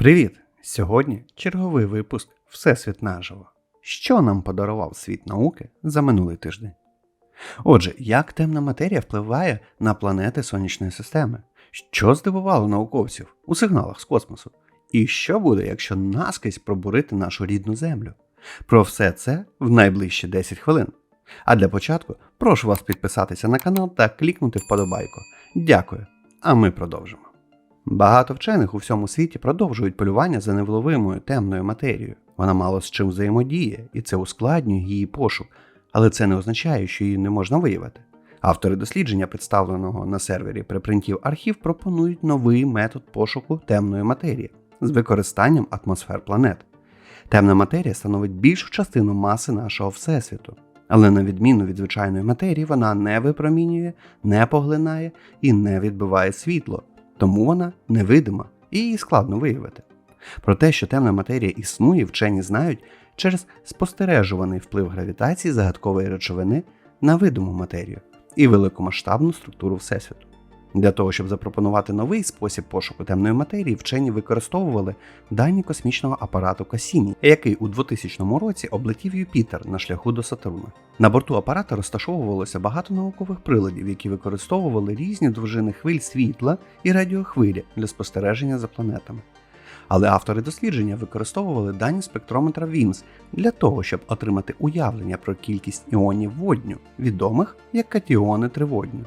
Привіт! Сьогодні черговий випуск Всесвіт наживо. Що нам подарував світ науки за минулий тиждень? Отже, як темна матерія впливає на планети сонячної системи? Що здивувало науковців у сигналах з космосу? І що буде, якщо наскрізь пробурити нашу рідну землю? Про все це в найближчі 10 хвилин. А для початку прошу вас підписатися на канал та клікнути вподобайку. Дякую. А ми продовжимо. Багато вчених у всьому світі продовжують полювання за невловимою темною матерією. Вона мало з чим взаємодіє, і це ускладнює її пошук, але це не означає, що її не можна виявити. Автори дослідження, представленого на сервері припринтів архів, пропонують новий метод пошуку темної матерії з використанням атмосфер планет. Темна матерія становить більшу частину маси нашого Всесвіту, але на відміну від звичайної матерії, вона не випромінює, не поглинає і не відбиває світло, тому вона невидима і її складно виявити. Про те, що темна матерія існує, вчені знають через спостережуваний вплив гравітації загадкової речовини на видиму матерію і великомасштабну структуру Всесвіту. Для того, щоб запропонувати новий спосіб пошуку темної матерії, вчені використовували дані космічного апарату Касіні, який у 2000 році облетів Юпітер на шляху до Сатурна. На борту апарата розташовувалося багато наукових приладів, які використовували різні довжини хвиль світла і радіохвилі для спостереження за планетами. Але автори дослідження використовували дані спектрометра ВІМС для того, щоб отримати уявлення про кількість іонів водню, відомих як катіони триводню.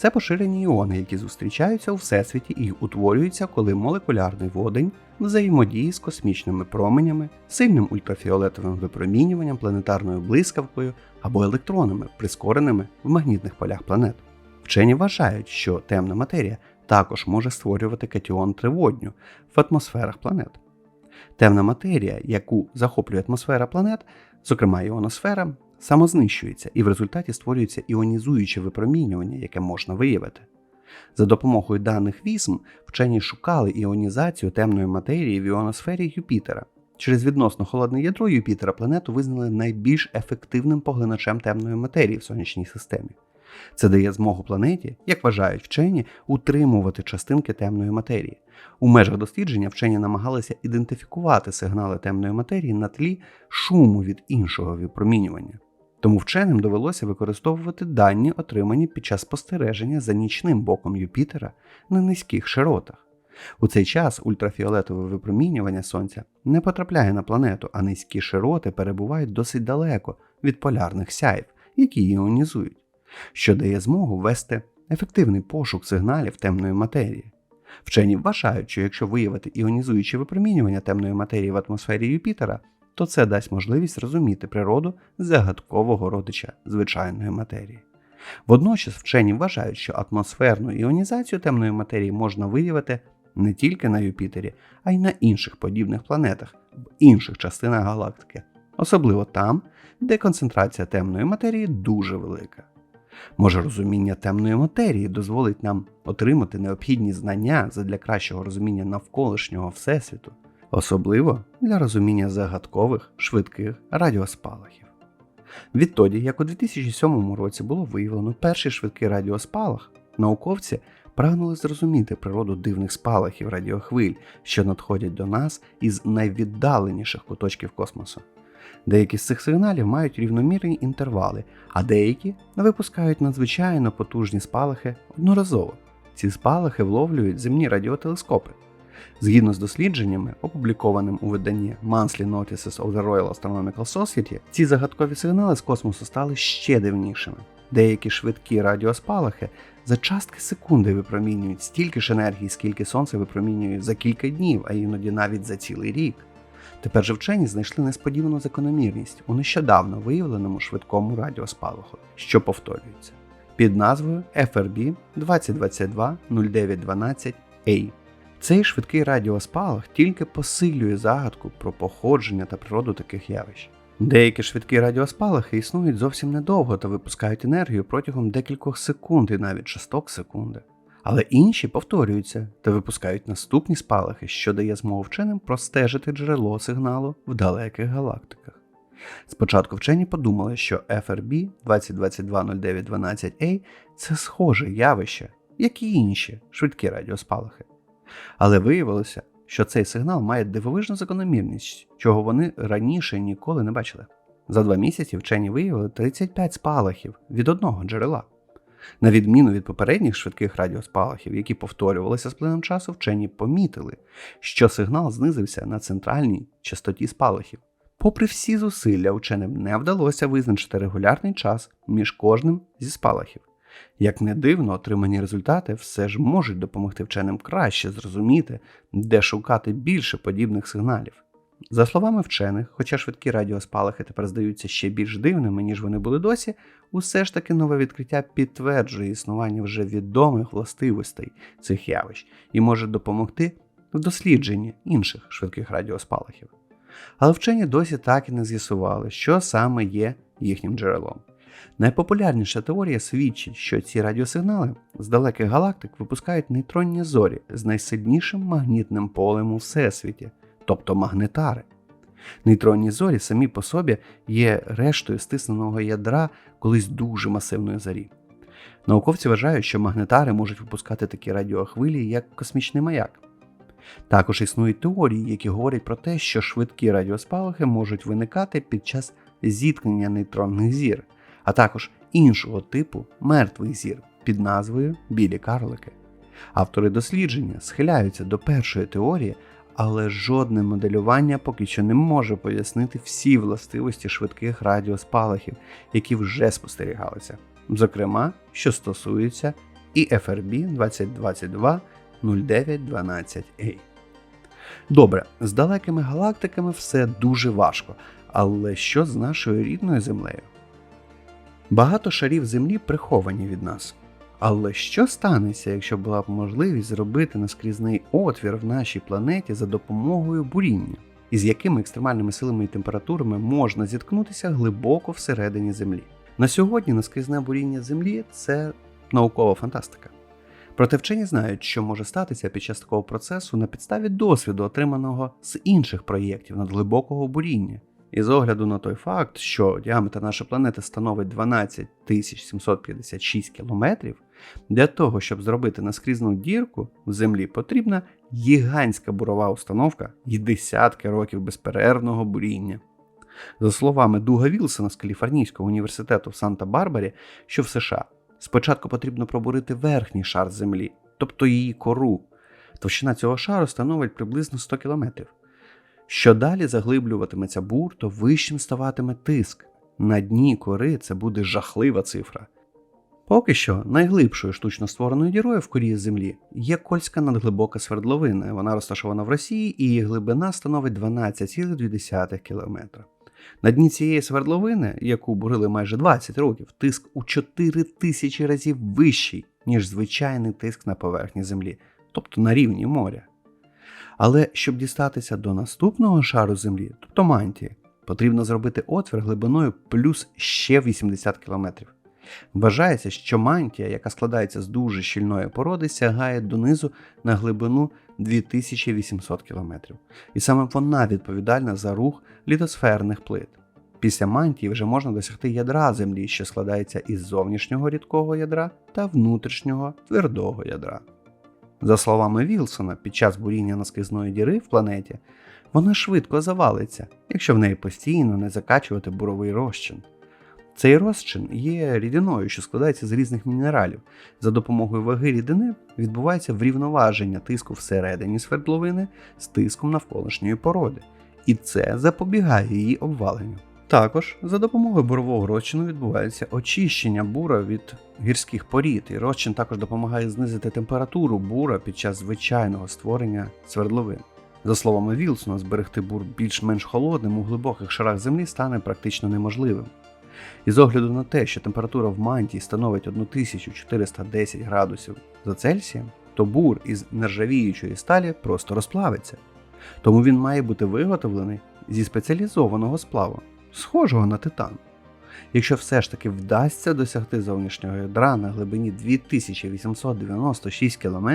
Це поширені іони, які зустрічаються у всесвіті і утворюються, коли молекулярний водень взаємодіє з космічними променями, сильним ультрафіолетовим випромінюванням, планетарною блискавкою або електронами, прискореними в магнітних полях планет. Вчені вважають, що темна матерія також може створювати катіон триводню в атмосферах планет. Темна матерія, яку захоплює атмосфера планет, зокрема іоносфера, самознищується і в результаті створюється іонізуюче випромінювання, яке можна виявити. За допомогою даних вісм вчені шукали іонізацію темної матерії в іоносфері Юпітера. Через відносно холодне ядро Юпітера планету визнали найбільш ефективним поглиначем темної матерії в сонячній системі. Це дає змогу планеті, як вважають вчені, утримувати частинки темної матерії. У межах дослідження вчені намагалися ідентифікувати сигнали темної матерії на тлі шуму від іншого випромінювання. Тому вченим довелося використовувати дані, отримані під час спостереження за нічним боком Юпітера на низьких широтах. У цей час ультрафіолетове випромінювання Сонця не потрапляє на планету, а низькі широти перебувають досить далеко від полярних сяїв, які іонізують, що дає змогу вести ефективний пошук сигналів темної матерії. Вчені вважають, що якщо виявити іонізуюче випромінювання темної матерії в атмосфері Юпітера, то це дасть можливість зрозуміти природу загадкового родича звичайної матерії. Водночас вчені вважають, що атмосферну іонізацію темної матерії можна виявити не тільки на Юпітері, а й на інших подібних планетах в інших частинах галактики, особливо там, де концентрація темної матерії дуже велика. Може, розуміння темної матерії дозволить нам отримати необхідні знання задля кращого розуміння навколишнього всесвіту, особливо для розуміння загадкових швидких радіоспалахів. Відтоді, як у 2007 році було виявлено перший швидкий радіоспалах, науковці прагнули зрозуміти природу дивних спалахів радіохвиль, що надходять до нас із найвіддаленіших куточків космосу. Деякі з цих сигналів мають рівномірні інтервали, а деякі випускають надзвичайно потужні спалахи одноразово. Ці спалахи вловлюють земні радіотелескопи. Згідно з дослідженнями, опублікованим у виданні Monthly Notices of the Royal Astronomical Society, ці загадкові сигнали з космосу стали ще дивнішими. Деякі швидкі радіоспалахи за частки секунди випромінюють стільки ж енергії, скільки сонце випромінює за кілька днів, а іноді навіть за цілий рік. Тепер же вчені знайшли несподівану закономірність у нещодавно виявленому швидкому радіоспалаху, що повторюється, під назвою FRB 2022 0912 a Цей швидкий радіоспалах тільки посилює загадку про походження та природу таких явищ. Деякі швидкі радіоспалахи існують зовсім недовго та випускають енергію протягом декількох секунд і навіть часток секунди. Але інші повторюються та випускають наступні спалахи, що дає змогу вченим простежити джерело сигналу в далеких галактиках. Спочатку вчені подумали, що FRB 2022-0912A це схоже явище, як і інші швидкі радіоспалахи. Але виявилося, що цей сигнал має дивовижну закономірність, чого вони раніше ніколи не бачили. За два місяці вчені виявили 35 спалахів від одного джерела. На відміну від попередніх швидких радіоспалахів, які повторювалися з плином часу, вчені помітили, що сигнал знизився на центральній частоті спалахів. Попри всі зусилля, ученим не вдалося визначити регулярний час між кожним зі спалахів. Як не дивно, отримані результати все ж можуть допомогти вченим краще зрозуміти, де шукати більше подібних сигналів. За словами вчених, хоча швидкі радіоспалахи тепер здаються ще більш дивними, ніж вони були досі, усе ж таки нове відкриття підтверджує існування вже відомих властивостей цих явищ і може допомогти в дослідженні інших швидких радіоспалахів. Але вчені досі так і не з'ясували, що саме є їхнім джерелом. Найпопулярніша теорія свідчить, що ці радіосигнали з далеких галактик випускають нейтронні зорі з найсильнішим магнітним полем у всесвіті, тобто магнетари. Нейтронні зорі самі по собі є рештою стисненого ядра колись дуже масивної зорі. Науковці вважають, що магнетари можуть випускати такі радіохвилі, як космічний маяк. Також існують теорії, які говорять про те, що швидкі радіоспалахи можуть виникати під час зіткнення нейтронних зір, а також іншого типу мертвих зір під назвою білі карлики. Автори дослідження схиляються до першої теорії, але жодне моделювання поки що не може пояснити всі властивості швидких радіоспалахів, які вже спостерігалися, зокрема, що стосується і FRB 2022 0912A. Добре, з далекими галактиками все дуже важко, але що з нашою рідною землею? Багато шарів Землі приховані від нас. Але що станеться, якщо була б можливість зробити наскрізний отвір в нашій планеті за допомогою буріння, і з якими екстремальними силами і температурами можна зіткнутися глибоко всередині Землі? На сьогодні наскрізне буріння Землі це наукова фантастика. Проте вчені знають, що може статися під час такого процесу на підставі досвіду, отриманого з інших проєктів надглибокого буріння. І з огляду на той факт, що діаметр нашої планети становить 12 756 кілометрів, для того, щоб зробити наскрізну дірку в землі, потрібна гігантська бурова установка і десятки років безперервного буріння. За словами Дуга Вілсона з Каліфорнійського університету в Санта-Барбарі, що в США, спочатку потрібно пробурити верхній шар землі, тобто її кору. Товщина цього шару становить приблизно 100 кілометрів. Що далі заглиблюватиметься бур, то вищим ставатиме тиск. На дні кори це буде жахлива цифра. Поки що найглибшою штучно створеною дірою в корі землі є Кольська надглибока свердловина. Вона розташована в Росії і її глибина становить 12,2 км. На дні цієї свердловини, яку бурили майже 20 років, тиск у 4 тисячі разів вищий, ніж звичайний тиск на поверхні землі, тобто на рівні моря. Але щоб дістатися до наступного шару землі, тобто мантії, потрібно зробити отвір глибиною плюс ще 80 км. Вважається, що мантія, яка складається з дуже щільної породи, сягає донизу на глибину 2800 км. І саме вона відповідальна за рух літосферних плит. Після мантії вже можна досягти ядра Землі, що складається із зовнішнього рідкого ядра та внутрішнього твердого ядра. За словами Вілсона, під час буріння наскрізної діри в планеті вона швидко завалиться, якщо в неї постійно не закачувати буровий розчин. Цей розчин є рідиною, що складається з різних мінералів. За допомогою ваги рідини відбувається врівноваження тиску всередині свердловини з тиском навколишньої породи, і це запобігає її обваленню. Також за допомогою бурового розчину відбувається очищення бура від гірських порід, і розчин також допомагає знизити температуру бура під час звичайного створення свердловин. За словами Вілсона, зберегти бур більш-менш холодним у глибоких шарах землі стане практично неможливим. І з огляду на те, що температура в мантії становить 1410 градусів за Цельсієм, то бур із нержавіючої сталі просто розплавиться. Тому він має бути виготовлений зі спеціалізованого сплаву, схожого на титан. Якщо все ж таки вдасться досягти зовнішнього ядра на глибині 2896 км,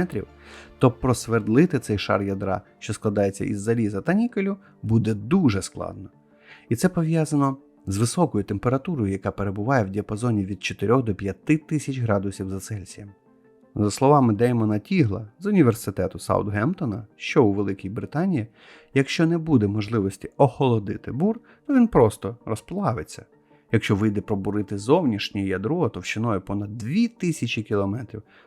то просвердлити цей шар ядра, що складається із заліза та нікелю, буде дуже складно. І це пов'язано з високою температурою, яка перебуває в діапазоні від 4 до 5 тисяч градусів за Цельсієм. За словами Деймона Тігла з університету Саутгемптона, що у Великій Британії, якщо не буде можливості охолодити бур, то він просто розплавиться. Якщо вийде пробурити зовнішнє ядро товщиною понад 2000 км,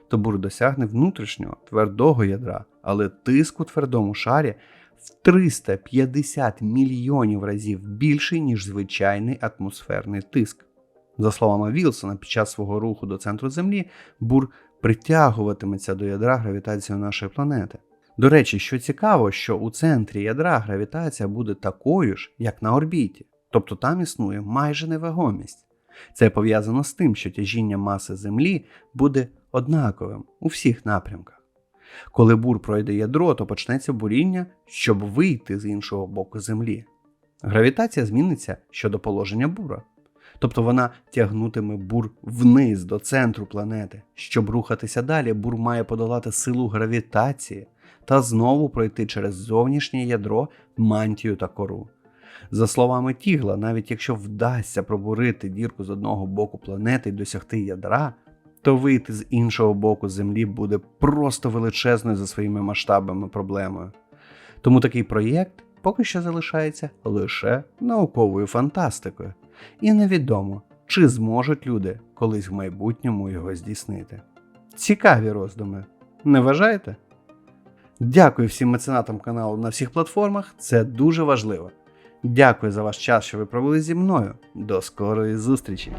то бур досягне внутрішнього твердого ядра, але тиск у твердому шарі в 350 мільйонів разів більший, ніж звичайний атмосферний тиск. За словами Вілсона, під час свого руху до центру Землі бур притягуватиметься до ядра гравітацією нашої планети. До речі, що цікаво, що у центрі ядра гравітація буде такою ж, як на орбіті, тобто там існує майже невагомість. Це пов'язано з тим, що тяжіння маси Землі буде однаковим у всіх напрямках. Коли бур пройде ядро, то почнеться буріння, щоб вийти з іншого боку Землі. Гравітація зміниться щодо положення бура. Тобто вона тягнутиме бур вниз до центру планети. Щоб рухатися далі, бур має подолати силу гравітації та знову пройти через зовнішнє ядро, мантію та кору. За словами Тігла, навіть якщо вдасться пробурити дірку з одного боку планети і досягти ядра, то вийти з іншого боку Землі буде просто величезною за своїми масштабами проблемою. Тому такий проєкт поки що залишається лише науковою фантастикою, і невідомо, чи зможуть люди колись в майбутньому його здійснити. Цікаві роздуми, не вважаєте? Дякую всім меценатам каналу на всіх платформах, це дуже важливо. Дякую за ваш час, що ви провели зі мною. До скорої зустрічі!